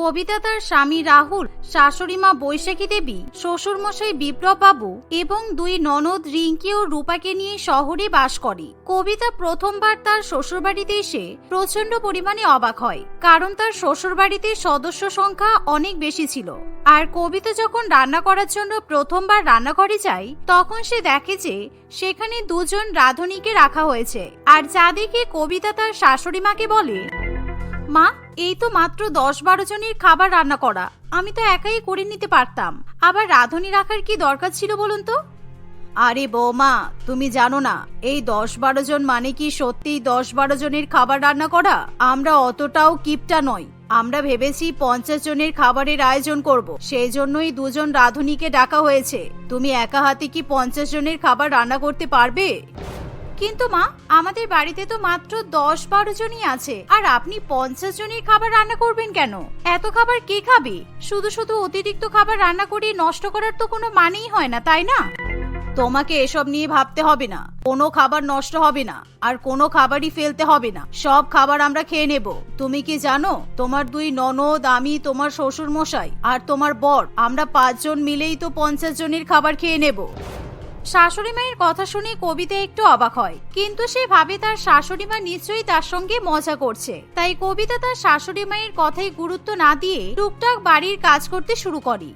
কবিতা তার স্বামী রাহুল, শাশুড়ি মা বৈশাখী দেবী, শ্বশুরমশাই বিপ্লব বাবু এবং দুই ননদ রিঙ্কি ও রূপাকে নিয়ে শহরে বাস করে। কবিতা প্রথমবার তার শ্বশুরবাড়িতে এসে প্রচণ্ড পরিমাণে অবাক হয়, কারণ তার শ্বশুরবাড়িতে সদস্য সংখ্যা অনেক বেশি ছিল। আর কবিতা যখন রান্না করার জন্য প্রথমবার রান্নাঘরে যায়, তখন সে দেখে যে সেখানে দুজন রাধুনীকে রাখা হয়েছে। আর যা দেখে কবিতা তার শাশুড়ি মাকে বলে মা, এই তো মাত্র দশ বারো জনের খাবার রান্না করা। আমি তো একাই করে নিতে পারতাম। আবার রাঁধুনি রাখার কি দরকার ছিল বলুন তো? আরে বৌমা, তুমি জানো না, এই দশ বারো জন মানে কি সত্যিই দশ বারো জনের খাবার রান্না করা? আমরা অতটাও কিপটা নই। আমরা ভেবেছি পঞ্চাশ জনের খাবারের আয়োজন করব। সেই জন্যই দুজন রাঁধুনিকে ডাকা হয়েছে। তুমি একা হাতে কি পঞ্চাশ জনের খাবার রান্না করতে পারবে? কিন্তু মা, আমাদের বাড়িতে তো মাত্র দশ বারো জনই আছে। আর আপনি পঞ্চাশ জনের খাবার রান্না করবেন কেন? এত খাবার কে খাবে? শুধু শুধু অতিরিক্ত খাবার রান্না করে নষ্ট করার তো কোনো মানেই হয় না, তাই না? তোমাকে এসব নিয়ে ভাবতে হবে না। কোনো খাবার নষ্ট হবে না, আর কোনো খাবারই ফেলতে হবে না। সব খাবার আমরা খেয়ে নেব। তুমি কি জানো, তোমার দুই ননদ, আমি, তোমার শ্বশুর মশাই আর তোমার বর, আমরা পাঁচজন মিলেই তো পঞ্চাশ জনের খাবার খেয়ে নেব। শাশুড়ি মায়ের কথা শুনে কবিতা একটু অবাক হয়। কিন্তু সে ভাবে তার শাশুড়ি মা নিশ্চয়ই তার সঙ্গে মজা করছে। তাই কবিতা তার শাশুড়ি মায়ের কথায় গুরুত্ব না দিয়ে টুকটাক বাড়ির কাজ করতে শুরু করে।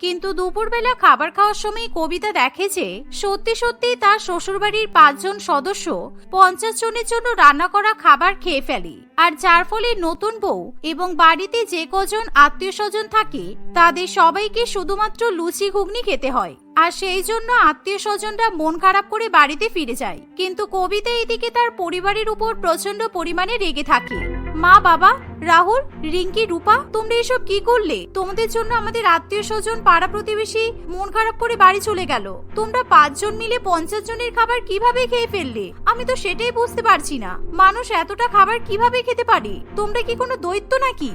কিন্তু দুপুরবেলা খাবার খাওয়ার সময় কবিতা দেখে যে সত্যি সত্যি তার শ্বশুরবাড়ির পাঁচজন সদস্য পঞ্চাশ জনের জন্য রান্না করা খাবার খেয়ে ফেলে। আর যার ফলে নতুন বউ এবং বাড়িতে যে কজন আত্মীয় স্বজন থাকে, তাদের সবাইকে শুধুমাত্র লুচি ঘুগনি খেতে হয়। আর সেই জন্য আত্মীয় স্বজনরা মন খারাপ করে বাড়িতে ফিরে যায়। কিন্তু কবিতা এদিকে তার পরিবারের উপর প্রচণ্ড পরিমাণে রেগে থাকে। মা, বাবা, রাহুল, রিঙ্কি, রূপা, তোমরা এসব কি করলে? তোমাদের জন্য আমাদের আত্মীয় স্বজন, পাড়া প্রতিবেশী মন খারাপ করে বাড়ি চলে গেল। তোমরা পাঁচজন মিলে পঞ্চাশ জনের খাবার কীভাবে খেয়ে ফেললে? আমি তো সেটাই বুঝতে পারছি না। মানুষ এতটা খাবার কীভাবে খেতে পারে? তোমরা কি কোনো দৈত্য নাকি?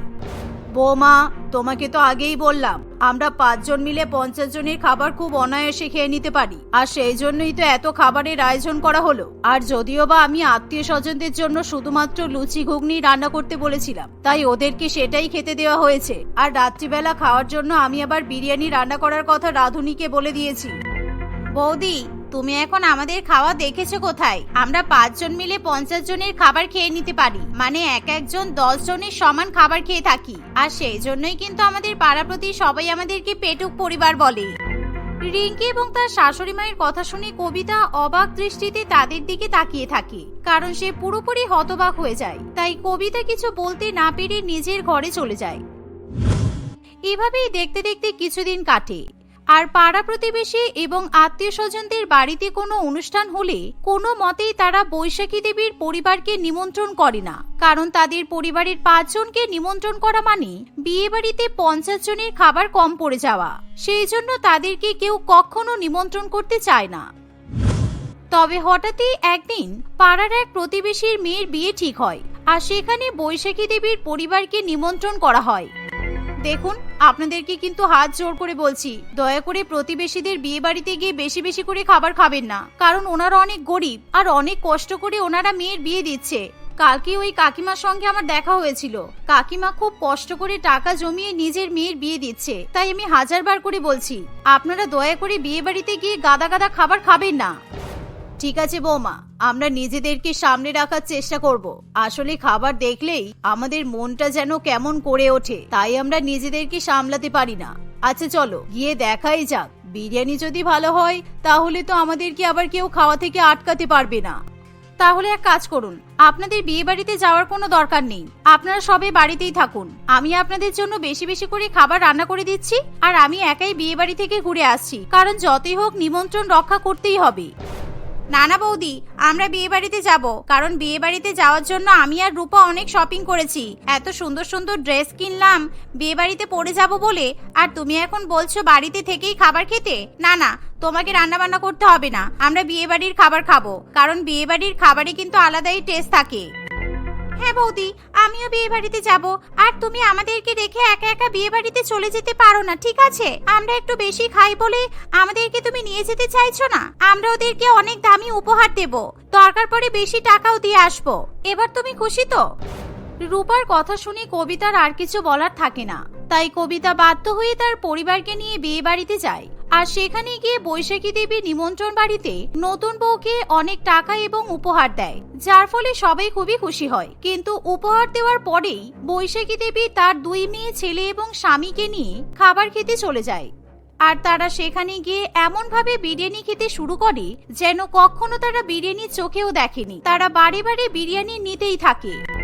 বৌমা, তোমাকে তো আগেই বললাম, আমরা পাঁচজন মিলে পঞ্চাশ জনের খাবার খুব অনায়াসে খেয়ে নিতে পারি। আর সেই জন্যই তো এত খাবারের আয়োজন করা হলো। আর যদিও বা আমি আত্মীয় স্বজনদের জন্য শুধুমাত্র লুচি, ঘুগনি রান্না করতে বলেছিলাম, তাই ওদেরকে সেটাই খেতে দেওয়া হয়েছে। আর রাত্রিবেলা খাওয়ার জন্য আমি আবার বিরিয়ানি রান্না করার কথা রাধুনিকে বলে দিয়েছি। বৌদি তুমি এখন আমাদের খাওয়া দেখেছ কোথায়? আমরা পাঁচজন মিলে পঞ্চাশ জনের খাবার খেয়ে নিতে পারি। মানে এক একজন দশ জনের সমান খাবার খেয়ে থাকি। আর সেই জন্যই কিন্তু আমাদের পাড়া প্রতি সবাই আমাদেরকে পেটুক পরিবার বলে। রিঙ্কি এবং তার শাশুড়ি মায়ের কথা শুনে কবিতা অবাক দৃষ্টিতে তাদের দিকে তাকিয়ে থাকে। কারণ সে পুরোপুরি হতবাক হয়ে যায়। তাই কবিতা কিছু বলতে না পেরে নিজের ঘরে চলে যায়। এভাবেই দেখতে দেখতে কিছুদিন কাটে। আর পাড়া প্রতিবেশী এবং আত্মীয় স্বজনদের বাড়িতে কোনো অনুষ্ঠান হলে কোনো মতেই তারা বৈশাখী দেবীর পরিবারকে নিমন্ত্রণ করে না। কারণ তাদের পরিবারের পাঁচজনকে নিমন্ত্রণ করা মানে বিয়ে বাড়িতে পঞ্চাশ জনের খাবার কম পড়ে যাওয়া। সেই জন্য তাদেরকে কেউ কখনো নিমন্ত্রণ করতে চায় না। তবে হঠাৎই একদিন পাড়ার এক প্রতিবেশীর মেয়ের বিয়ে ঠিক হয় আর সেখানে বৈশাখী দেবীর পরিবারকে নিমন্ত্রণ করা হয়। দেখুন, আপনাদেরকে কিন্তু হাত জোর করে বলছি, দয়া করে প্রতিবেশীদের বিয়ে বাড়িতে গিয়ে বেশি বেশি করে খাবার খাবেন না, কারণ ওনারা অনেক গরিব আর অনেক কষ্ট করে ওনারা মেয়ের বিয়ে দিচ্ছে। কালকে ওই কাকিমার সঙ্গে আমার দেখা হয়েছিল। কাকিমা খুব কষ্ট করে টাকা জমিয়ে নিজের মেয়ের বিয়ে দিচ্ছে, তাই আমি হাজারবার করে বলছি, আপনারা দয়া করে বিয়ে বাড়িতে গিয়ে গাদা গাদা খাবার খাবেন না। ঠিক আছে, বৌমা। আমরা নিজেদেরকে সামনে রাখার চেষ্টা করব। আসলে খাবার দেখলেই আমাদের মনটা যেন কেমন করে ওঠে, তাই আমরা নিজেদেরকে সামলাতে পারি না। আচ্ছা চলো, গিয়ে দেখাই যাক। বিরিয়ানি যদি ভালো হয়, তাহলে তো আমাদেরকে আবার কেউ খাওয়া থেকে আটকাতে পারবে না। তাহলে এক কাজ করুন, আপনাদের বিয়ে বাড়িতে যাওয়ার কোনো দরকার নেই। আপনারা সবে বাড়িতেই থাকুন। আমি আপনাদের জন্য বেশি বেশি করে খাবার রান্না করে দিচ্ছি, আর আমি একাই বিয়ে বাড়ি থেকে ঘুরে আসছি। কারণ যতই হোক নিমন্ত্রণ রক্ষা করতেই হবে। নানা বৌদি, আমরা বিয়ে বাড়িতে যাব, কারণ বিয়ে বাড়িতে যাওয়ার জন্য আমি আর রূপা অনেক শপিং করেছি। এত সুন্দর সুন্দর ড্রেস কিনলাম বিয়ে বাড়িতে পরে যাব বলে, আর তুমি এখন বলছো বাড়িতে থেকেই খাবার খেতে? না না, তোমাকে রান্না বান্না করতে হবে না, আমরা বিয়ে বাড়ির খাবার খাব, কারণ বিয়ে বাড়ির খাবারে কিন্তু আলাদাই টেস্ট থাকে। হ্যাঁ বৌদি, আমিও বিয়ে বাড়িতে যাব। আর তুমি আমাদেরকে রেখে একা একা বিয়ে বাড়িতে চলে যেতে পারো না, ঠিক আছে? আমরা একটু বেশি খাই বলে আমাদেরকে তুমি নিয়ে যেতে চাইছো না? আমরা ওদেরকে অনেক দামি উপহার দেব। দরকার পড়ে বেশি টাকাও দিয়ে আসব। এবার তুমি খুশি তো? রূপার কথা শুনে কবিতার আর কিছু বলার থাকে না। তাই কবিতা বাধ্য হয়ে তার পরিবারকে নিয়ে বিয়ে বাড়িতে যায়। আর সেখানে গিয়ে বৈশাখী দেবীর নিমন্ত্রণ বাড়িতে নতুন বউকে অনেক টাকা এবং উপহার দেয়, যার ফলে সবাই খুবই খুশি হয়। কিন্তু উপহার দেওয়ার পরেই বৈশাখী দেবী তার দুই মেয়ে ছেলে এবং স্বামীকে নিয়ে খাবার খেতে চলে যায়। আর তারা সেখানে গিয়ে এমন ভাবে বিরিয়ানি খেতে শুরু করে যেন কখনো তারা বিরিয়ানি চোখেও দেখেনি। তারা বারে বারে বিরিয়ানি নিতেই থাকে।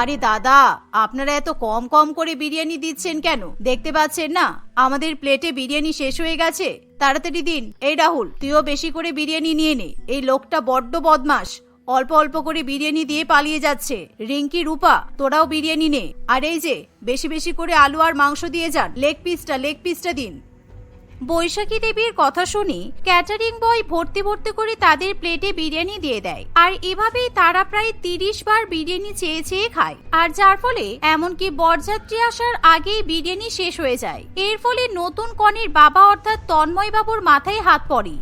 আরে দাদা, আপনারা এত কম কম করে বিরিয়ানি দিচ্ছেন কেন? দেখতে পাচ্ছেন না? আমাদের প্লেটে বিরিয়ানি শেষ হয়ে গেছে। তাড়াতাড়ি দিন। এই রাহুল, তুইও বেশি করে বিরিয়ানি নিয়ে নে। এই লোকটা বড্ড বদমাস অল্প অল্প করে বিরিয়ানি দিয়ে পালিয়ে যাচ্ছে। রিঙ্কি, রূপা, তোরাও বিরিয়ানি নে। আর এই যে, বেশি বেশি করে আলু আর মাংস দিয়ে যান। লেগ পিসটা লেগ পিসটা দিন। বৈশাখী দেবীর কথা শুনে ক্যাটারিং বয় ভর্তি ভর্তি করে তাদের প্লেটে বিরিয়ানি দিয়ে দেয়। আর এভাবেই তারা প্রায় তিরিশ বার বিরিয়ানি চেয়ে চেয়ে খায়। আর যার ফলে এমনকি বরযাত্রী আসার আগেই বিরিয়ানি শেষ হয়ে যায়। এর ফলে নতুন কনের বাবা অর্থাৎ তন্ময় বাবুর মাথায় হাত পড়ে।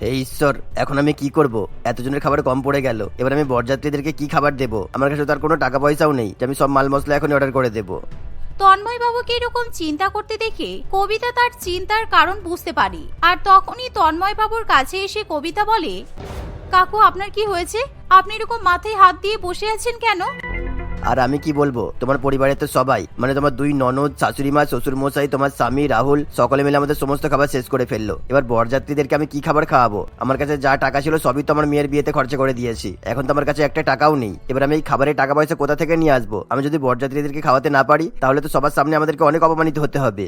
হে ঈশ্বর, এখন আমি কি করব? এতজনের খাবার কম পড়ে গেল। এবার আমি বরযাত্রীদেরকে কি খাবার দেবো? আমার কাছে তার কোনো টাকা পয়সাও নেই আমি সব মাল মশলা এখন অর্ডার করে দেবো। তন্ময় বাবুকে এরকম চিন্তা করতে দেখে কবিতা তার চিন্তার কারণ বুঝতে পারে। আর তখনই তন্ময় বাবুর কাছে এসে কবিতা বলে, কাকু, আপনার কি হয়েছে? আপনি এরকম মাথায় হাত দিয়ে বসে আছেন কেন? আর আমি কি বলব? তোমার পরিবারের তো সবাই। মানে তোমার দুই ননদ শাশুড়ি মা শ্বশুর মশাই তোমার স্বামী, রাহুল, সকলে মিলে আমাদের সমস্ত খাবার শেষ করে ফেলল। এবার বরযাত্রীদেরকে আমি কি খাবার খাওয়াবো? আমার কাছে যা টাকা ছিল সবই তো আমার মেয়ের বিয়েতে খরচা করে দিয়েছি। এখন তো আমার কাছে একটা টাকাও নেই। এবার আমি এই খাবারের টাকা পয়সা কোথা থেকে নিয়ে আসব? আমি যদি বরযাত্রীদেরকে খাওয়াতে না পারি, তাহলে তো সবার সামনে আমাদেরকে অনেক অপমানিত হতে হবে।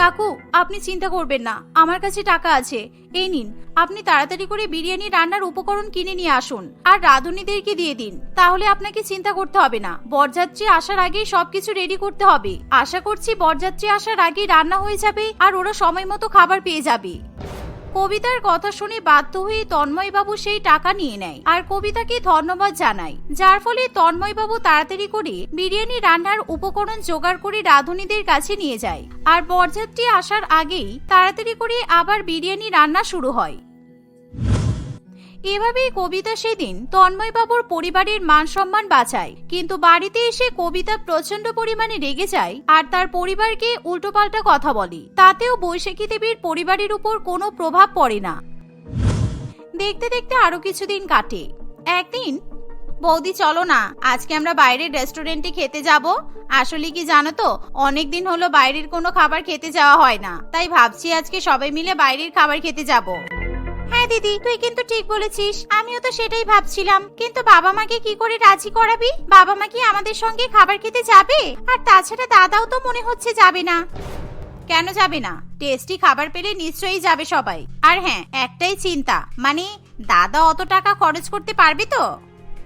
কাকু, আপনি চিন্তা করবেন না, আমার কাছে টাকা আছে। এই নিন, আপনি তাড়াতাড়ি করে বিরিয়ানি রান্নার উপকরণ কিনে নিয়ে আসুন, আর রাঁধুনিদেরকে দিয়ে দিন, তাহলে আপনাকে চিন্তা করতে হবে না। বরযাত্রী আসার আগেই সবকিছু রেডি করতে হবে। আশা করছি বরযাত্রী আসার আগেই রান্না হয়ে যাবে, আর ওরা সময় মতো খাবার পেয়ে যাবে। কবিতার কথা শুনে বাধ্য হয়ে তন্ময়বাবু সেই টাকা নিয়ে নেয়। আর কবিতাকে ধন্যবাদ জানায়। যার ফলে তন্ময়বাবু তাড়াতাড়ি করে বিরিয়ানি রান্নার উপকরণ জোগাড় করে রাঁধুনিদের কাছে নিয়ে যায়। আর বরযাত্রী আসার আগেই তাড়াতাড়ি করে আবার বিরিয়ানি রান্না শুরু হয়। এভাবেই কবিতা সেদিন তন্ময়বাবুর পরিবারের মান সম্মান বাঁচায়। কিন্তু বাড়িতে এসে কবিতা প্রচণ্ড পরিমাণে রেগে যায় আর তার পরিবারকে উল্টোপাল্টা কথা বলে। তাতেও বৈশাখী দেবীর পরিবারের উপর কোনো প্রভাব পড়ে না। দেখতে দেখতে আরও কিছুদিন কাটে। একদিন, বৌদি, চলো না, আজকে আমরা বাইরের রেস্টুরেন্টে খেতে যাব। আসলে কি জানো তো অনেকদিন হলো বাইরের কোনো খাবার খেতে যাওয়া হয় না। তাই ভাবছি আজকে সবাই মিলে বাইরের খাবার খেতে যাব। হ্যাঁ দিদি, তুই কিন্তু ঠিক বলেছিস। আমিও তো সেটাই ভাবছিলাম। কিন্তু বাবা মাকে কি করে রাজি করাবি? বাবা মা কি আমাদের সঙ্গে খাবার খেতে যাবে? আর তাছাড়া দাদাও তো মনে হচ্ছে যাবে না। কেন যাবে না? টেস্টি খাবার পেলে নিশ্চয়ই যাবে সবাই। আর হ্যাঁ একটাই চিন্তা। মানে দাদা অত টাকা খরচ করতে পারবে তো?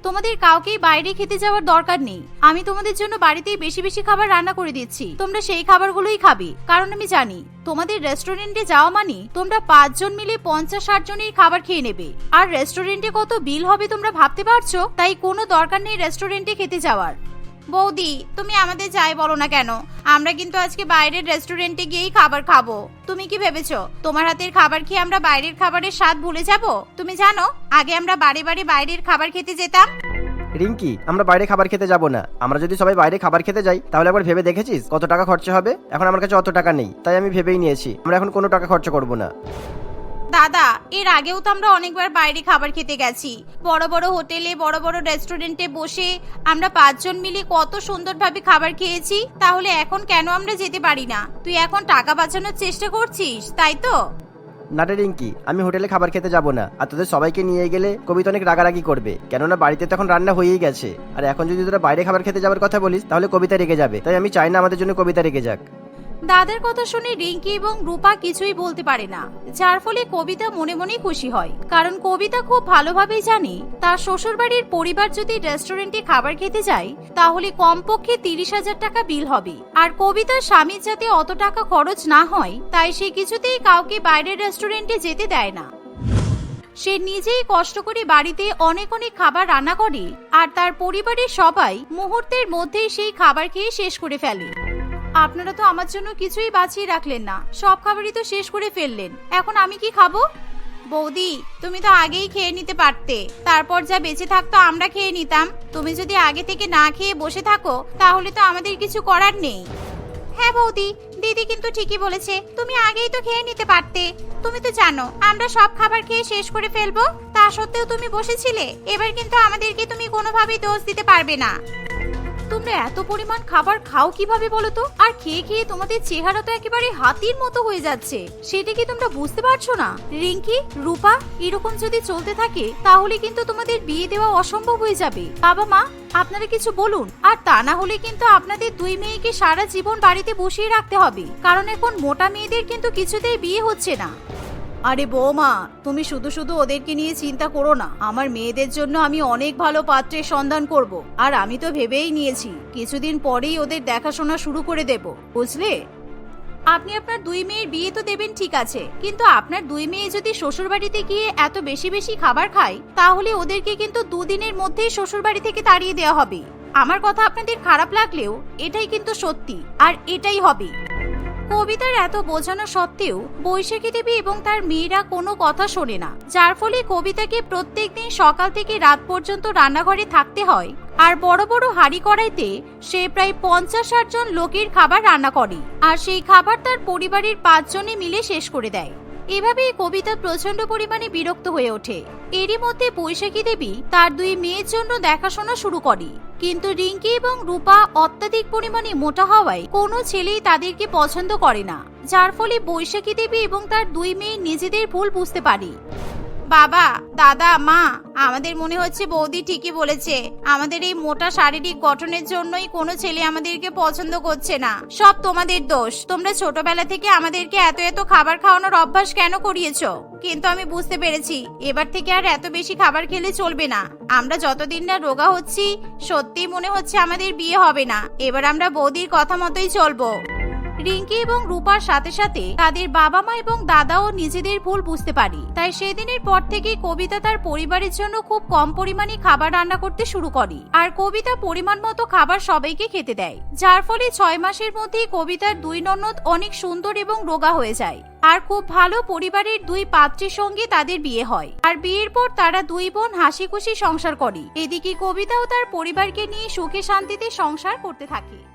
তোমাদের কাউকেই বাইরে খেতে যাওয়ার দরকার নেই। আমি তোমাদের জন্য বাড়িতেই বেশি বেশি খাবার রান্না করে দিচ্ছি। তোমরা সেই খাবারগুলোই খাবে। কারণ আমি জানি, তোমাদের রেস্টুরেন্টে যাওয়া মানে তোমরা পাঁচজন মিলে পঞ্চাশ ষাট জনের খাবার খেয়ে নেবে। আর রেস্টুরেন্টে কত বিল হবে তোমরা ভাবতে পারছ? তাই কোনো দরকার নেই রেস্টুরেন্টে খেতে যাওয়ার। বৌদি, তুমি আমাদের যাই বলো না কেন? আমরা কিন্তু আজকে বাইরের রেস্টুরেন্টে গিয়েই খাবার খাব। তুমি কি ভেবেছো? তোমার হাতের খাবার খেয়ে আমরা বাইরের খাবারের স্বাদ ভুলে যাব? তুমি জানো, আগে আমরা বাড়ি বাড়ি বাইরের খাবার খেতে যেতাম। রিঙ্কি, আমরা বাইরে খাবার খেতে যাব না। আমরা যদি সবাই বাইরে খাবার খেতে যাই, তাহলে একবার ভেবে দেখেছিস কত টাকা খরচা হবে? এখন আমার কাছে অত টাকা নেই, তাই আমি ভেবেই নিয়েছি। আমরা এখন কোনো টাকা খরচা করব না। দাদা, এর আগেও তো আমরা অনেকবার বাইরে খাবার খেতে গেছি। বড় বড় হোটেলে, বড় বড় রেস্টুরেন্টে বসে আমরা পাঁচজন মিলে কত সুন্দরভাবে খাবার খেয়েছি, তাহলে এখন কেন আমরা যেতে পারি না? তুই এখন টাকা বাঁচানোর চেষ্টা করছিস, তাই তো? না রে রিঙ্কি, আমি হোটেলে খাবার খেতে যাব না, আর তোদের সবাইকে নিয়ে গেলে কবিতা অনেক রাগারাগি করবে, কেননা বাড়িতে তখন রান্না হয়েই গেছে। আর এখন যদি তোরা বাইরে খাবার খেতে যাওয়ার কথা বলিস, তাহলে কবিতা রেগে যাবে, তাই আমি চাই না আমাদের জন্য কবিতা রেগে যাক। দাদার কথা শুনে রিঙ্কি এবং রূপা কিছুই বলতে পারে না, যার ফলে কবিতা মনে মনে খুশি হয়। কারণ কবিতা খুব ভালোভাবেই জানে, তার শ্বশুরবাড়ির পরিবার যদি রেস্টুরেন্টে খাবার খেতে যায়, তাহলে কমপক্ষে তিরিশ হাজার টাকা বিল হবে। আর কবিতার স্বামীর যাতে অত টাকা খরচ না হয়, তাই সে কিছুতেই কাউকে বাইরের রেস্টুরেন্টে যেতে দেয় না। সে নিজেই কষ্ট করে বাড়িতে অনেক অনেক খাবার রান্না করে, আর তার পরিবারের সবাই মুহূর্তের মধ্যেই সেই খাবার খেয়ে শেষ করে ফেলে। আপনারা তো আমার জন্য কিছুই বাঁচিয়ে রাখলেন না। সব খাবারই তো শেষ করে ফেললেন। এখন আমি কি খাব? বৌদি, তুমি তো আগেই খেয়ে নিতে পারতে। তারপর যা বেঁচে থাকতো আমরা খেয়ে নিতাম। তুমি যদি আগে থেকে না খেয়ে বসে থাকো, তাহলে তো আমাদের কিছু করার নেই। হ্যাঁ বৌদি, দিদি কিন্তু ঠিকই বলেছে, তুমি আগেই তো খেয়ে নিতে পারতে। তুমি তো জানো, আমরা সব খাবার খেয়ে শেষ করে ফেলব। তা সত্ত্বেও তুমি বসেছিলে, এবার কিন্তু আমাদেরকে তুমি কোনোভাবেই দোষ দিতে পারবে না। তোমরা এত পরিমাণ খাবার খাও কীভাবে বলো তো? আর খেয়ে খেয়ে তোমাদের চেহারা তো একেবারে হাতির মতো হয়ে যাচ্ছে। সেটা কি তোমরা বুঝতে পারছ না? রিঙ্কি, রূপা, এরকম যদি চলতে থাকে, তাহলে কিন্তু তোমাদের বিয়ে দেওয়া অসম্ভব হয়ে যাবে। বাবা মা, আপনারা কিছু বলুন। আর তা না হলে কিন্তু আপনাদের দুই মেয়েকে সারা জীবন বাড়িতে বসিয়ে রাখতে হবে। কারণ এখন মোটা মেয়েদের কিন্তু কিছুতেই বিয়ে হচ্ছে না। আরে বৌমা, তুমি শুধু শুধু ওদেরকে নিয়ে চিন্তা করো না। আমার মেয়েদের জন্য আমি অনেক ভালো পাত্রের সন্ধান করব। আর আমি তো ভেবেই নিয়েছি, কিছুদিন পরেই ওদের দেখাশোনা শুরু করে দেব, বুঝলে? আপনি আপনার দুই মেয়ের বিয়ে তো দেবেন ঠিক আছে, কিন্তু আপনার দুই মেয়ে যদি শ্বশুর বাড়িতে গিয়ে এত বেশি বেশি খাবার খায়, তাহলে ওদেরকে কিন্তু দুদিনের মধ্যেই শ্বশুর বাড়ি থেকে তাড়িয়ে দেওয়া হবে। আমার কথা আপনাদের খারাপ লাগলেও, এটাই কিন্তু সত্যি, আর এটাই হবে। কবিতার এত বোঝানো সত্ত্বেও বৈশাখী দেবী এবং তার মেয়েরা কোনো কথা শোনে না। যার ফলে কবিতাকে প্রত্যেক দিন সকাল থেকে রাত পর্যন্ত রান্নাঘরে থাকতে হয়। আর বড় বড় হাড়ি কড়াইতে সে প্রায় পঞ্চাশ ষাট জন লোকের খাবার রান্না করে। আর সেই খাবার তার পরিবারের পাঁচজনে মিলে শেষ করে দেয়। এভাবেই কবিতা প্রচণ্ড পরিমাণে বিরক্ত হয়ে ওঠে। এরই মধ্যে বৈশাখী দেবী তার দুই মেয়ের জন্য দেখাশোনা শুরু করে। কিন্তু রিঙ্কি এবং রূপা অত্যাধিক পরিমাণে মোটা হওয়ায় কোনো ছেলেই তাদেরকে পছন্দ করে না, যার ফলে বৈশাখী দেবী এবং তার দুই মেয়ে নিজেদের ভুল বুঝতে পারে। বাবা, দাদা, মা, আমাদের মনে হচ্ছে বৌদি ঠিকই বলেছে। আমাদের এই মোটা শারীরিক গঠনের জন্যই কোনো ছেলে আমাদেরকে পছন্দ করছে না। সব তোমাদের দোষ। তোমরা ছোটবেলা থেকে আমাদেরকে এত এত খাবার খাওয়ানোর অভ্যাস কেন করিয়েছো? কিন্তু আমি বুঝতে পেরেছি, এবার থেকে আর এত বেশি খাবার খেলে চলবে না। আমরা যতদিন না রোগা হচ্ছি সত্যি মনে হচ্ছে আমাদের বিয়ে হবে না। এবার আমরা বৌদির কথা মতোই চলবো। রিঙ্কি এবং রূপার সাথে সাথে তাদের বাবা মা এবং দাদাও নিজেদের ভুল বুঝতে পারি। তাই সেদিনের পর থেকে কবিতা তার পরিবারের জন্য খুব কম পরিমাণে খাবার রান্না করতে শুরু করে। আর কবিতা পরিমাণ মতো খাবার সবাইকে খেতে দেয়। যার ফলে ছয় মাসের মধ্যেই কবিতার দুই ননদ অনেক সুন্দর এবং রোগা হয়ে যায়। আর খুব ভালো পরিবারের দুই পাত্রের সঙ্গে তাদের বিয়ে হয়। আর বিয়ের পর তারা দুই বোন হাসি খুশি সংসার করে। এদিকে কবিতাও তার পরিবারকে নিয়ে সুখে শান্তিতে সংসার করতে থাকে।